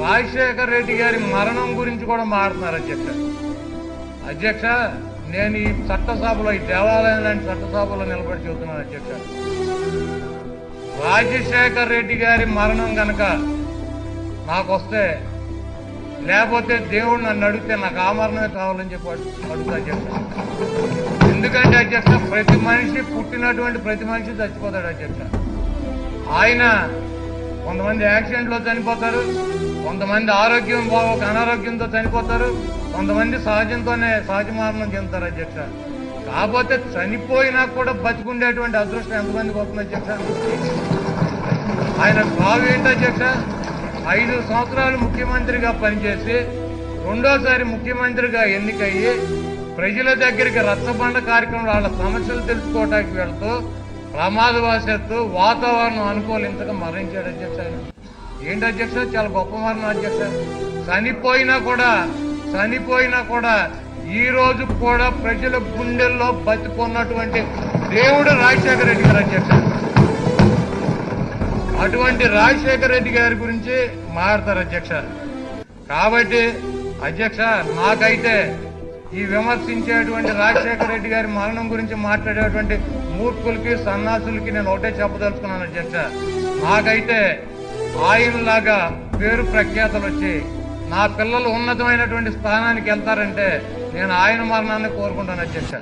రాజశేఖర్ రెడ్డి గారి మరణం గురించి కూడా మాట్లాడుతున్నారు అధ్యక్ష అధ్యక్ష నేను ఈ చట్టసభలో ఈ దేవాలయం లాంటి చట్టసభలో నిలబడి చెబుతున్నాను అధ్యక్ష రాజశేఖర్ రెడ్డి గారి మరణం కనుక నాకు వస్తే లేకపోతే దేవుడు నన్ను అడిగితే నాకు ఆ మరణమే కావాలని చెప్పి అడుగుతా అధ్యక్ష. ఎందుకంటే అధ్యక్ష ప్రతి మనిషి పుట్టినటువంటి ప్రతి మనిషి చచ్చిపోతాడు అధ్యక్ష. ఆయన కొంతమంది యాక్సిడెంట్లో చనిపోతారు కొంతమంది ఆరోగ్యం బాగోక అనారోగ్యంతో చనిపోతారు కొంతమంది సహజంతోనే సహజ మరణం చెందుతారు అధ్యక్ష. కాకపోతే చనిపోయినా కూడా బతికుండేటువంటి అదృష్టం ఎంతమందికి వస్తుంది అధ్యక్ష? ఆయన భావం ఏంటి అధ్యక్ష? ఐదు సంవత్సరాలు ముఖ్యమంత్రిగా పనిచేసి రెండోసారి ముఖ్యమంత్రిగా ఎన్నికయ్యి ప్రజల దగ్గరికి రచ్చబండ కార్యక్రమం వాళ్ళ సమస్యలు తెలుసుకోవడానికి వెళ్తూ ప్రమాదవశాత్తు వాతావరణం అనుకూలించక మరణించాడు అధ్యక్ష ఆయన. ఏంటి అధ్యక్ష? చాలా గొప్ప మరణం అధ్యక్ష చనిపోయినా కూడా చనిపోయినా కూడా ఈ రోజు కూడా ప్రజల గుండెల్లో బతికున్నటువంటి దేవుడు రాజశేఖర రెడ్డి గారు అధ్యక్ష అటువంటి రాజశేఖర రెడ్డి గారి గురించి మాట్లాడతారు అధ్యక్ష. కాబట్టి అధ్యక్ష నాకైతే ఈ విమర్శించేటువంటి రాజశేఖర రెడ్డి గారి మరణం గురించి మాట్లాడేటువంటి మూర్ఖులకి సన్నాసులకి నేను ఒకటే చెప్పదలుచుకున్నాను అధ్యక్ష నాకైతే ఆయనలాగా పేరు ప్రఖ్యాతలు వచ్చి నా పిల్లలు ఉన్నతమైనటువంటి స్థానానికి వెళ్తారంటే నేను ఆయన మరణాన్ని కోరుకుంటాను అధ్యక్ష